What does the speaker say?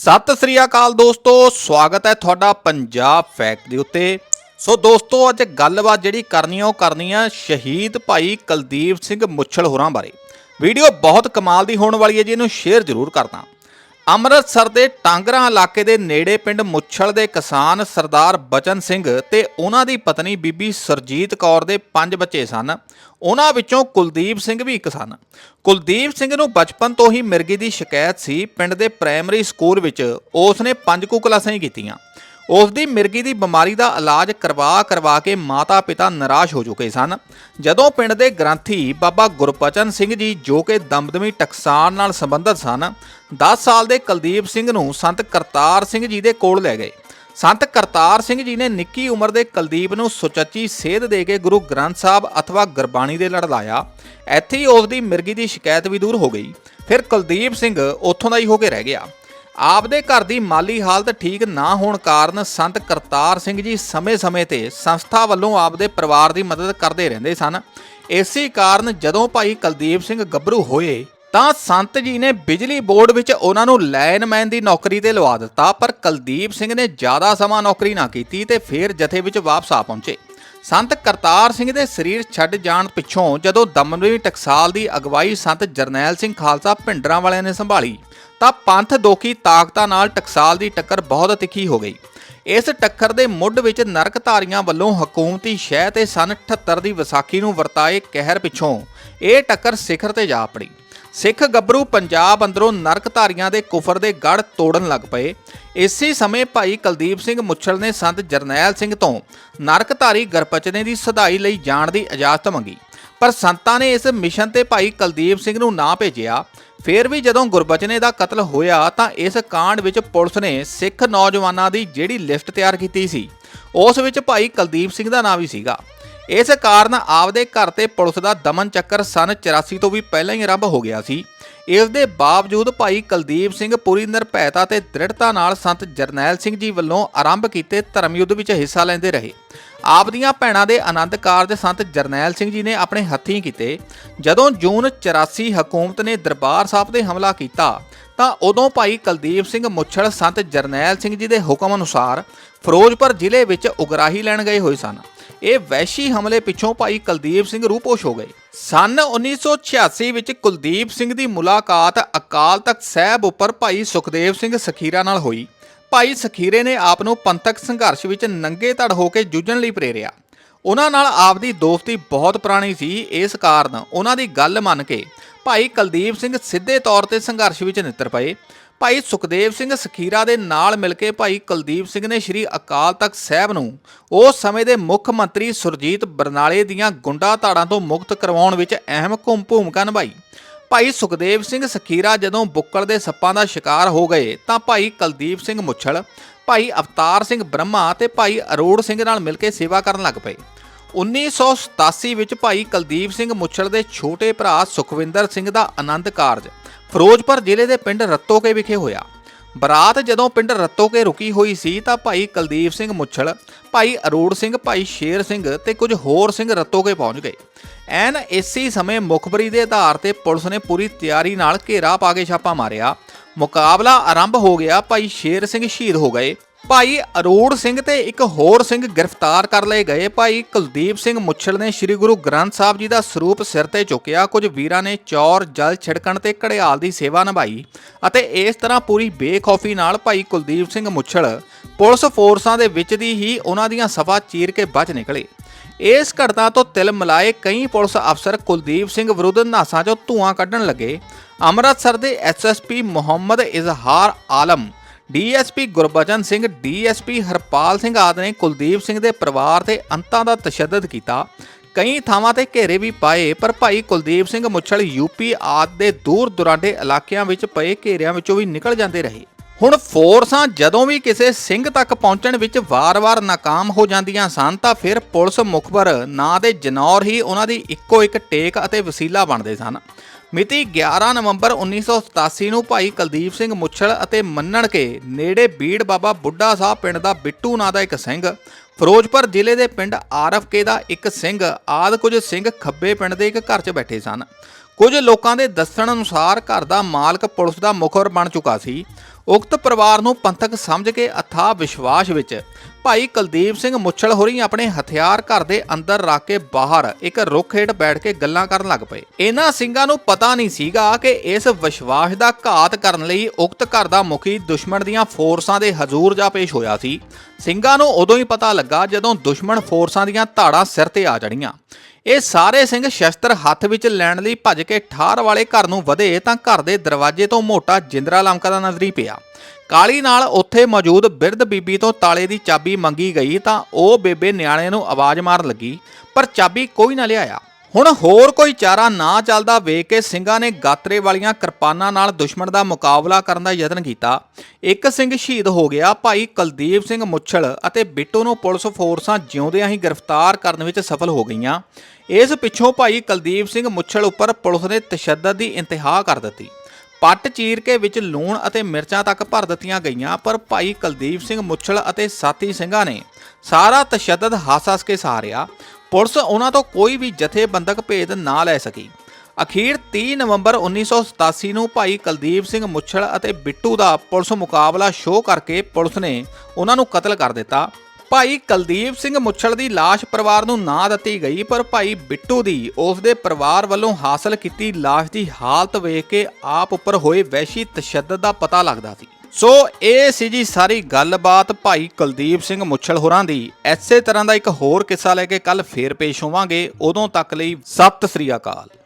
ਸਤਿ ਸ੍ਰੀ ਅਕਾਲ ਦੋਸਤੋ, ਸਵਾਗਤ ਹੈ ਤੁਹਾਡਾ ਪੰਜਾਬ ਫੈਕਟ ਦੇ ਉੱਤੇ। ਸੋ ਦੋਸਤੋ, ਅੱਜ ਗੱਲਬਾਤ ਜਿਹੜੀ ਕਰਨੀ ਆ ਉਹ ਕਰਨੀ ਆ ਸ਼ਹੀਦ ਭਾਈ ਕੁਲਦੀਪ ਸਿੰਘ ਮੁੱਛਲ ਹੋਰਾਂ ਬਾਰੇ। ਵੀਡੀਓ ਬਹੁਤ ਕਮਾਲ ਦੀ ਹੋਣ ਵਾਲੀ ਹੈ ਜੀ, ਇਹਨੂੰ ਸ਼ੇਅਰ ਜ਼ਰੂਰ ਕਰਨਾ। ਅੰਮ੍ਰਿਤਸਰ ਦੇ ਟਾਂਗਰਾ ਇਲਾਕੇ ਦੇ ਨੇੜੇ ਪਿੰਡ ਮੁੱਛਲ ਦੇ ਕਿਸਾਨ ਸਰਦਾਰ ਬਚਨ ਸਿੰਘ ਤੇ ਉਹਨਾਂ ਦੀ ਪਤਨੀ ਬੀਬੀ ਸਰਜੀਤ ਕੌਰ ਦੇ ਪੰਜ ਬੱਚੇ ਸਨ। ਉਹਨਾਂ ਵਿੱਚੋਂ ਕੁਲਦੀਪ ਸਿੰਘ ਵੀ ਇੱਕ ਸਨ। ਕੁਲਦੀਪ ਸਿੰਘ ਨੂੰ ਬਚਪਨ ਤੋਂ ਹੀ ਮਿਰਗੀ ਦੀ ਸ਼ਿਕਾਇਤ ਸੀ। ਪਿੰਡ ਦੇ ਪ੍ਰਾਇਮਰੀ ਸਕੂਲ ਵਿੱਚ ਉਸ ਨੇ ਪੰਜ ਕੁ ਕਲਾਸਾਂ ਹੀ ਕੀਤੀਆਂ। ਉਸ ਦੀ ਮਿਰਗੀ ਦੀ ਬਿਮਾਰੀ ਦਾ ਇਲਾਜ ਕਰਵਾ ਕਰਵਾ ਕੇ ਮਾਤਾ-ਪਿਤਾ ਨਿਰਾਸ਼ ਹੋ ਚੁੱਕੇ ਸਨ। ਜਦੋਂ ਪਿੰਡ ਦੇ ਗ੍ਰੰਥੀ ਬਾਬਾ ਗੁਰਬਚਨ ਸਿੰਘ ਜੀ, ਜੋ ਕਿ ਦਮਦਮੀ ਟਕਸਾਨ ਨਾਲ ਸੰਬੰਧਿਤ ਸਨ 10 ਸਾਲ ਦੇ ਕੁਲਦੀਪ ਸਿੰਘ ਨੂੰ ਸੰਤ ਕਰਤਾਰ ਸਿੰਘ ਜੀ ਦੇ ਕੋਲ ਲੈ ਗਏ। ਸੰਤ ਕਰਤਾਰ ਸਿੰਘ ਜੀ ਨੇ ਨਿੱਕੀ ਉਮਰ ਦੇ ਕੁਲਦੀਪ ਨੂੰ ਸੁਚੱਜੀ ਸੇਧ ਦੇ ਕੇ ਗੁਰੂ ਗ੍ਰੰਥ ਸਾਹਿਬ ਅਥਵਾ ਗੁਰਬਾਣੀ ਦੇ ਲੜ ਲਾਇਆ। ਇੱਥੇ ਹੀ ਉਸ ਦੀ ਮਿਰਗੀ ਦੀ ਸ਼ਿਕਾਇਤ ਵੀ ਦੂਰ ਹੋ ਗਈ। ਫਿਰ ਕੁਲਦੀਪ ਸਿੰਘ ਉੱਥੋਂ ਦਾ ਹੀ ਹੋ ਕੇ ਰਹਿ ਗਿਆ। ਆਪਦੇ ਘਰ ਦੀ ਮਾਲੀ ਹਾਲਤ ਠੀਕ ਨਾ ਹੋਣ ਕਾਰਨ ਸੰਤ ਕਰਤਾਰ ਸਿੰਘ ਜੀ ਸਮੇਂ-ਸਮੇਂ ਤੇ ਸੰਸਥਾ ਵੱਲੋਂ ਆਪਦੇ ਪਰਿਵਾਰ ਦੀ ਮਦਦ ਕਰਦੇ ਰਹਿੰਦੇ ਸਨ। ਇਸੇ ਕਾਰਨ ਜਦੋਂ ਭਾਈ ਕੁਲਦੀਪ ਸਿੰਘ ਗੱਭਰੂ ਹੋਏ ਤਾਂ ਸੰਤ ਜੀ ਨੇ ਬਿਜਲੀ ਬੋਰਡ ਵਿੱਚ ਉਹਨਾਂ ਨੂੰ ਲਾਈਨਮੈਨ ਦੀ ਨੌਕਰੀ ਤੇ ਲਵਾ ਦਿੱਤਾ, ਪਰ ਕੁਲਦੀਪ ਸਿੰਘ ਨੇ ਜ਼ਿਆਦਾ ਸਮਾਂ ਨੌਕਰੀ ਨਾ ਕੀਤੀ ਤੇ ਫਿਰ ਜਥੇ ਵਿੱਚ ਵਾਪਸ ਆ ਪਹੁੰਚੇ। ਸੰਤ ਕਰਤਾਰ ਸਿੰਘ ਦੇ ਸਰੀਰ ਛੱਡ ਜਾਣ ਪਿੱਛੋਂ ਜਦੋਂ ਦਮਨਵੀ ਟਕਸਾਲ ਦੀ ਅਗਵਾਈ ਸੰਤ ਜਰਨੈਲ ਸਿੰਘ ਖਾਲਸਾ ਭਿੰਡਰਾਂ ਵਾਲਿਆਂ ਨੇ ਸੰਭਾਲੀ, ਤਾਂ ਪੰਥ ਦੋਖੀ ਤਾਕਤਾਂ ਨਾਲ ਟਕਸਾਲ ਦੀ ਟੱਕਰ ਬਹੁਤ ਤਿੱਖੀ ਹੋ ਗਈ। ਇਸ ਟੱਕਰ ਦੇ ਮੁੱਢ ਵਿੱਚ ਨਰਕਧਾਰੀਆਂ ਵੱਲੋਂ ਹਕੂਮਤੀ ਸ਼ਹਿ ਤੇ ਸਨ 78 ਦੀ ਵਿਸਾਖੀ ਨੂੰ ਵਰਤਾਏ ਕਹਿਰ ਪਿੱਛੋਂ ਇਹ ਟੱਕਰ ਸਿਖਰ ਤੇ ਜਾ ਪੜੀ। ਸਿੱਖ ਗੱਭਰੂ ਪੰਜਾਬ ਅੰਦਰੋਂ ਨਰਕਧਾਰੀਆਂ ਦੇ ਕੁਫਰ ਦੇ ਗੜ ਤੋੜਨ ਲੱਗ ਪਏ। ਇਸੇ ਸਮੇਂ ਭਾਈ ਕੁਲਦੀਪ ਸਿੰਘ ਮੁੱਛਲ ਨੇ ਸੰਤ ਜਰਨੈਲ ਸਿੰਘ ਤੋਂ ਨਰਕਧਾਰੀ ਗਰਪਚਨੇ ਦੀ ਸਦਾਈ ਲਈ ਜਾਣ ਦੀ ਇਜਾਜ਼ਤ ਮੰਗੀ। ਪਰ ਸੰਤਾਂ ਨੇ ਇਸ ਮਿਸ਼ਨ ਤੇ ਭਾਈ ਕੁਲਦੀਪ ਸਿੰਘ ਨੂੰ ਨਾ ਭੇਜਿਆ। ਫਿਰ ਵੀ ਜਦੋਂ ਗੁਰਬਚਨੇ ਦਾ ਕਤਲ ਹੋਇਆ ਤਾਂ ਇਸ ਕਾਂਡ ਵਿੱਚ ਪੁਲਿਸ ਨੇ ਸਿੱਖ ਨੌਜਵਾਨਾਂ ਦੀ ਜਿਹੜੀ ਲਿਸਟ ਤਿਆਰ ਕੀਤੀ ਸੀ, ਉਸ ਵਿੱਚ ਭਾਈ ਕੁਲਦੀਪ ਸਿੰਘ ਦਾ ਨਾਮ ਵੀ ਸੀਗਾ। ਇਸ ਕਾਰਨ ਆਪਦੇ ਘਰ ਤੇ ਪੁਲਿਸ ਦਾ ਦਮਨ ਚੱਕਰ ਸਨ 84 ਤੋਂ ਵੀ ਪਹਿਲਾਂ ਹੀ ਆਰੰਭ ਹੋ ਗਿਆ ਸੀ। ਇਸ ਦੇ ਬਾਵਜੂਦ ਭਾਈ ਕੁਲਦੀਪ ਸਿੰਘ ਪੂਰੀ ਨਿਰਭੈਤਾ ਤੇ ਦ੍ਰਿੜਤਾ ਨਾਲ ਸੰਤ ਜਰਨੈਲ ਸਿੰਘ ਜੀ ਵੱਲੋਂ ਆਰੰਭ ਕੀਤੇ ਧਰਮ ਯੁੱਧ ਵਿੱਚ ਹਿੱਸਾ ਲੈਂਦੇ ਰਹੇ। ਆਪ ਦੀਆਂ ਭੈਣਾਂ ਦੇ ਆਨੰਦ ਕਾਰਜ ਸੰਤ ਜਰਨੈਲ ਸਿੰਘ ਜੀ ਨੇ ਆਪਣੇ ਹੱਥੀਂ ਕੀਤੇ। ਜਦੋਂ ਜੂਨ 84 ਹਕੂਮਤ ਨੇ ਦਰਬਾਰ ਸਾਹਿਬ ਤੇ ਹਮਲਾ ਕੀਤਾ, ਤਾਂ ਉਦੋਂ ਭਾਈ ਕੁਲਦੀਪ ਸਿੰਘ ਮੁੱਛੜ ਸੰਤ ਜਰਨੈਲ ਸਿੰਘ ਜੀ ਦੇ ਹੁਕਮ ਅਨੁਸਾਰ ਫਿਰੋਜ਼ਪੁਰ ਜ਼ਿਲ੍ਹੇ ਵਿੱਚ ਉਗਰਾਹੀ ਲੈਣ ਗਏ ਹੋਏ ਸਨ। ਇਹ ਵੈਸ਼ੀ ਹਮਲੇ ਪਿੱਛੋਂ ਭਾਈ ਕੁਲਦੀਪ ਸਿੰਘ ਰੂਪੋਸ਼ ਹੋ ਗਏ। ਸਨ 1986 ਵਿੱਚ ਕੁਲਦੀਪ ਸਿੰਘ ਦੀ ਮੁਲਾਕਾਤ ਅਕਾਲ ਤਖਤ ਸਾਹਿਬ ਉੱਪਰ ਭਾਈ ਸੁਖਦੇਵ ਸਿੰਘ ਸਖੀਰਾ ਨਾਲ ਹੋਈ। ਭਾਈ ਸਖੀਰੇ ਨੇ ਆਪ ਨੂੰ ਪੰਥਕ ਸੰਘਰਸ਼ ਵਿੱਚ ਨੰਗੇ ਧੜ ਹੋ ਕੇ ਜੂਝਣ ਲਈ ਪ੍ਰੇਰਿਆ। ਉਹਨਾਂ ਨਾਲ ਆਪ ਦੀ ਦੋਸਤੀ ਬਹੁਤ ਪੁਰਾਣੀ ਸੀ। ਇਸ ਕਾਰਨ ਉਹਨਾਂ ਦੀ ਗੱਲ ਮੰਨ ਕੇ ਭਾਈ ਕੁਲਦੀਪ ਸਿੰਘ ਸਿੱਧੇ ਤੌਰ ਤੇ ਸੰਘਰਸ਼ ਵਿੱਚ ਨਿੱਤਰ ਪਏ। ਭਾਈ ਸੁਖਦੇਵ ਸਿੰਘ ਸਖੀਰਾ ਦੇ ਨਾਲ ਮਿਲ ਕੇ ਭਾਈ ਕੁਲਦੀਪ ਸਿੰਘ ਨੇ ਸ੍ਰੀ ਅਕਾਲ ਤਖਤ ਸਾਹਿਬ ਨੂੰ ਉਸ ਸਮੇਂ ਦੇ ਮੁੱਖ ਮੰਤਰੀ ਸੁਰਜੀਤ ਬਰਨਾਲੇ ਦੀਆਂ ਗੁੰਡਾ ਧਾੜਾਂ ਤੋਂ ਮੁਕਤ ਕਰਵਾਉਣ ਵਿੱਚ ਅਹਿਮ ਘੁੰਮ ਭੂਮਿਕਾ ਨਿਭਾਈ। ਭਾਈ ਸੁਖਦੇਵ ਸਿੰਘ ਸਖੀਰਾ ਜਦੋਂ ਬੁੱਕਲ ਦੇ ਸੱਪਾਂ ਦਾ ਸ਼ਿਕਾਰ ਹੋ ਗਏ ਤਾਂ ਭਾਈ ਕੁਲਦੀਪ ਸਿੰਘ ਮੁੱਛਲ, ਭਾਈ ਅਵਤਾਰ ਸਿੰਘ ਬ੍ਰਹਮਾ ਤੇ ਭਾਈ ਅਰੋੜ ਸਿੰਘ ਨਾਲ ਮਿਲ ਕੇ ਸੇਵਾ ਕਰਨ ਲੱਗ ਪਏ। 1987 ਵਿੱਚ ਭਾਈ ਕੁਲਦੀਪ ਸਿੰਘ ਮੁੱਛਲ ਦੇ ਛੋਟੇ ਭਰਾ ਸੁਖਵਿੰਦਰ ਸਿੰਘ ਦਾ ਆਨੰਦ ਕਾਰਜ ਫਿਰੋਜ਼ਪੁਰ ਜ਼ਿਲ੍ਹੇ ਦੇ ਪਿੰਡ ਰੱਤੋਕੇ ਵਿਖੇ ਹੋਇਆ। ਬਰਾਤ ਜਦੋਂ ਪਿੰਡ ਰੱਤੋਕੇ ਰੁਕੀ ਹੋਈ ਸੀ ਤਾਂ ਭਾਈ ਕੁਲਦੀਪ ਸਿੰਘ ਮੁੱਛਲ, ਭਾਈ ਅਰੋੜ ਸਿੰਘ, ਭਾਈ ਸ਼ੇਰ ਸਿੰਘ ਤੇ ਕੁਝ ਹੋਰ ਸਿੰਘ ਰੱਤੋਕੇ ਪਹੁੰਚ ਗਏ। ਐਨ ਇਸੇ ਸਮੇਂ ਮੁਖਬਰੀ ਦੇ ਆਧਾਰ ਤੇ ਪੁਲਿਸ ਨੇ ਪੂਰੀ ਤਿਆਰੀ ਨਾਲ ਘੇਰਾ ਪਾ ਕੇ ਛਾਪਾ ਮਾਰਿਆ। ਮੁਕਾਬਲਾ ਆਰੰਭ ਹੋ ਗਿਆ, ਭਾਈ ਸ਼ੇਰ ਸਿੰਘ ਸ਼ਹੀਦ ਹੋ ਗਏ। ਭਾਈ ਅਰੋੜ ਸਿੰਘ ਤੇ ਇੱਕ ਹੋਰ ਸਿੰਘ ਗ੍ਰਿਫਤਾਰ ਕਰ ਲਏ ਗਏ। ਭਾਈ ਕੁਲਦੀਪ ਸਿੰਘ ਮੁੱਛਲ ਨੇ ਸ੍ਰੀ ਗੁਰੂ ਗ੍ਰੰਥ ਸਾਹਿਬ ਜੀ ਦਾ ਸਰੂਪ ਸਿਰ ਤੇ ਚੁੱਕਿਆ। ਕੁਝ ਵੀਰਾਂ ਨੇ ਚੌਰ, ਜਲ ਛਿੜਕਣ ਤੇ ਘੜਿਆਲ ਦੀ ਸੇਵਾ ਨਿਭਾਈ ਅਤੇ ਇਸ ਤਰ੍ਹਾਂ ਪੂਰੀ ਬੇਖੌਫੀ ਨਾਲ ਭਾਈ ਕੁਲਦੀਪ ਸਿੰਘ ਮੁੱਛਲ ਪੁਲਿਸ ਫੋਰਸਾਂ ਦੇ ਵਿੱਚ ਦੀ ਹੀ ਉਹਨਾਂ ਦੀਆਂ ਸਫਾ ਚੀਰ ਕੇ ਬਚ ਨਿਕਲੇ। ਇਸ ਘਟਨਾ ਤੋਂ ਤਿਲ ਮਿਲਾਏ ਕਈ ਪੁਲਿਸ ਅਫਸਰ ਕੁਲਦੀਪ ਸਿੰਘ ਵਿਰੁੱਧ ਨਾਸਾਂ 'ਚੋਂ ਧੂਆਂ ਕੱਢਣ ਲੱਗੇ। ਅੰਮ੍ਰਿਤਸਰ ਦੇ SSP Mohammad Izhar Alam DSP Gurbachan Singh, DSP Harpal Singh ਆਦਿ ਨੇ ਕੁਲਦੀਪ ਸਿੰਘ ਦੇ ਪਰਿਵਾਰ ਤੇ ਅੰਤਾਂ ਦਾ ਤਸ਼ੱਦਦ ਕੀਤਾ। ਕਈ ਥਾਵਾਂ ਤੇ ਘੇਰੇ ਵੀ ਪਾਏ, ਪਰ ਭਾਈ ਕੁਲਦੀਪ ਸਿੰਘ ਮੁੱਛਲ ਯੂਪੀ ਆਦਿ ਦੇ ਦੂਰ ਦੁਰਾਡੇ ਇਲਾਕਿਆਂ ਵਿੱਚ ਪਏ ਘੇਰਿਆਂ ਵਿੱਚੋਂ ਵੀ ਨਿਕਲ ਜਾਂਦੇ ਰਹੇ। ਹੁਣ ਫੋਰਸਾਂ ਜਦੋਂ ਵੀ ਕਿਸੇ ਸਿੰਘ ਤੱਕ ਪਹੁੰਚਣ ਵਿੱਚ ਵਾਰ-ਵਾਰ ਨਾਕਾਮ ਹੋ ਜਾਂਦੀਆਂ ਸਨ, ਤਾਂ ਫਿਰ ਪੁਲਿਸ ਮੁਖਬਰ ਨਾਂ ਦੇ ਜਨੌਰ ਹੀ ਉਹਨਾਂ ਦੀ ਇੱਕੋ ਇੱਕ ਟੇਕ ਅਤੇ ਵਸੀਲਾ ਬਣਦੇ ਸਨ। ਮਿਤੀ 11 ਨਵੰਬਰ 1987 ਨੂੰ ਭਾਈ ਕੁਲਦੀਪ ਸਿੰਘ ਮੁੱਛਲ ਅਤੇ ਮੰਨਣ ਕੇ ਨੇੜੇ ਬੀੜ ਬਾਬਾ ਬੁੱਢਾ ਸਾਹਿਬ ਪਿੰਡ ਦਾ ਬਿੱਟੂ ਨਾਂ ਦਾ ਇੱਕ ਸਿੰਘ, ਫਿਰੋਜ਼ਪੁਰ ਜ਼ਿਲ੍ਹੇ ਦੇ ਪਿੰਡ ਆਰਫਕੇ ਦਾ ਇੱਕ ਸਿੰਘ, ਆਦ ਕੁਝ ਸਿੰਘ ਖੱਬੇ ਪਿੰਡ ਦੇ ਇੱਕ ਘਰ 'ਚ ਬੈਠੇ ਸਨ। ਕੁਝ ਲੋਕਾਂ ਦੇ ਦੱਸਣ ਅਨੁਸਾਰ ਘਰ ਦਾ ਮਾਲਕ ਪੁਲਿਸ ਦਾ ਮੁਖਬਰ ਬਣ ਚੁੱਕਾ ਸੀ। ਉਕਤ ਪਰਿਵਾਰ ਨੂੰ ਪੰਥਕ ਸਮਝ ਕੇ ਅਥਾਹ ਵਿਸ਼ਵਾਸ ਵਿੱਚ ਭਾਈ ਕੁਲਦੀਪ ਸਿੰਘ ਮੁੱਛਲ ਹੋਰੀ ਆਪਣੇ ਹਥਿਆਰ ਘਰ ਦੇ ਅੰਦਰ ਰੱਖ ਕੇ ਬਾਹਰ ਇੱਕ ਰੁੱਖ ਹੇਠ ਬੈਠ ਕੇ ਗੱਲਾਂ ਕਰਨ ਲੱਗ ਪਏ। ਇਹਨਾਂ ਸਿੰਘਾਂ ਨੂੰ ਪਤਾ ਨਹੀਂ ਸੀਗਾ ਕਿ ਇਸ ਵਿਸ਼ਵਾਸ ਦਾ ਘਾਤ ਕਰਨ ਲਈ ਉਕਤ ਘਰ ਦਾ ਮੁਖੀ ਦੁਸ਼ਮਣ ਦੀਆਂ ਫੋਰਸਾਂ ਦੇ ਹਜ਼ੂਰ ਜਾ ਪੇਸ਼ ਹੋਇਆ ਸੀ। ਸਿੰਘਾਂ ਨੂੰ ਉਦੋਂ ਹੀ ਪਤਾ ਲੱਗਾ ਜਦੋਂ ਦੁਸ਼ਮਣ ਫੋਰਸਾਂ ਦੀਆਂ ਧਾੜਾਂ ਸਿਰ ਤੇ ਆ ਜੜੀਆਂ ਇਹ ਸਾਰੇ ਸਿੰਘ ਸ਼ਸਤਰ ਹੱਥ ਵਿੱਚ ਲੈਣ ਲਈ ਭੱਜ ਕੇ ਠਾਰ ਵਾਲੇ ਘਰ ਨੂੰ ਵਧੇ ਤਾਂ ਘਰ ਦੇ ਦਰਵਾਜ਼ੇ ਤੋਂ ਮੋਟਾ ਜਿੰਦਰਾ ਲਮਕਦਾ ਨਜ਼ਰੀ ਪਿਆ। ਕਾਲੀ ਨਾਲ ਉੱਥੇ ਮੌਜੂਦ ਬਿਰਧ ਬੀਬੀ ਤੋਂ ਤਾਲੇ ਦੀ ਚਾਬੀ ਮੰਗੀ ਗਈ ਤਾਂ ਉਹ ਬੇਬੇ ਨਿਆਣੇ ਨੂੰ ਆਵਾਜ਼ ਮਾਰਨ ਲੱਗੀ, ਪਰ ਚਾਬੀ ਕੋਈ ਨਾ ਲਿਆਇਆ। ਹੁਣ ਹੋਰ ਕੋਈ ਚਾਰਾ ਨਾ ਚੱਲਦਾ ਵੇਖ ਕੇ ਸਿੰਘਾਂ ਨੇ ਗਾਤਰੇ ਵਾਲੀਆਂ ਕਿਰਪਾਨਾਂ ਨਾਲ ਦੁਸ਼ਮਣ ਦਾ ਮੁਕਾਬਲਾ ਕਰਨ ਦਾ ਯਤਨ ਕੀਤਾ। ਇੱਕ ਸਿੰਘ ਸ਼ਹੀਦ ਹੋ ਗਿਆ, ਭਾਈ ਕੁਲਦੀਪ ਸਿੰਘ ਮੁੱਛਲ ਅਤੇ ਬਿੱਟੂ ਨੂੰ ਪੁਲਿਸ ਫੋਰਸਾਂ ਜਿਉਂਦਿਆਂ ਹੀ ਗ੍ਰਿਫਤਾਰ ਕਰਨ ਵਿੱਚ ਸਫਲ ਹੋ ਗਈਆਂ। ਇਸ ਪਿੱਛੋਂ ਭਾਈ ਕੁਲਦੀਪ ਸਿੰਘ ਮੁੱਛਲ ਉੱਪਰ ਪੁਲਿਸ ਨੇ ਤਸ਼ੱਦਦ ਦੀ ਇੰਤਹਾ ਕਰ ਦਿੱਤੀ। ਪੱਟ ਚੀਰ ਕੇ ਵਿੱਚ ਲੂਣ ਅਤੇ ਮਿਰਚਾਂ ਤੱਕ ਭਰ ਦਿੱਤੀਆਂ ਗਈਆਂ, ਪਰ ਭਾਈ ਕੁਲਦੀਪ ਸਿੰਘ ਮੁੱਛਲ ਅਤੇ ਸਾਥੀ ਸਿੰਘਾਂ ਨੇ ਸਾਰਾ ਤਸ਼ੱਦਦ ਹੱਸ-ਹੱਸ ਕੇ ਸਹਾਰਿਆ ਪੁਲਿਸ ਉਹਨਾਂ ਤੋਂ ਕੋਈ ਵੀ ਜਥੇਬੰਦਕ ਭੇਦ ਨਾ ਲੈ ਸਕੀ। ਅਖੀਰ 30 ਨਵੰਬਰ 1987 ਨੂੰ ਭਾਈ ਕੁਲਦੀਪ ਸਿੰਘ ਮੁੱਛਲ ਅਤੇ ਬਿੱਟੂ ਦਾ ਪੁਲਿਸ ਮੁਕਾਬਲਾ ਸ਼ੋਅ ਕਰਕੇ ਪੁਲਿਸ ਨੇ ਉਹਨਾਂ ਨੂੰ ਕਤਲ ਕਰ ਦਿੱਤਾ। ਭਾਈ ਕੁਲਦੀਪ ਸਿੰਘ ਮੁੱਛਲ ਦੀ ਲਾਸ਼ ਪਰਿਵਾਰ ਨੂੰ ਨਾ ਦਿੱਤੀ ਗਈ, ਪਰ ਭਾਈ ਬਿੱਟੂ ਦੀ ਉਸ ਦੇ ਪਰਿਵਾਰ ਵੱਲੋਂ ਹਾਸਲ ਕੀਤੀ ਲਾਸ਼ ਦੀ ਹਾਲਤ ਵੇਖ ਕੇ ਆਪ ਉੱਪਰ ਹੋਏ ਵੈਸ਼ੀ ਤਸ਼ੱਦਦ ਦਾ ਪਤਾ ਲੱਗਦਾ ਸੀ। ਸੋ ਇਹ ਸੀ ਜੀ ਸਾਰੀ ਗੱਲਬਾਤ ਭਾਈ ਕੁਲਦੀਪ ਸਿੰਘ ਮੁੱਛਲ ਹੋਰਾਂ ਦੀ। ਐਸੇ ਤਰ੍ਹਾਂ ਦਾ ਇੱਕ ਹੋਰ ਕਿੱਸਾ ਲੈ ਕੇ ਕੱਲ ਫੇਰ ਪੇਸ਼ ਹੋਵਾਂਗੇ। ਉਦੋਂ ਤੱਕ ਲਈ ਸਤਿ ਸ੍ਰੀ ਅਕਾਲ।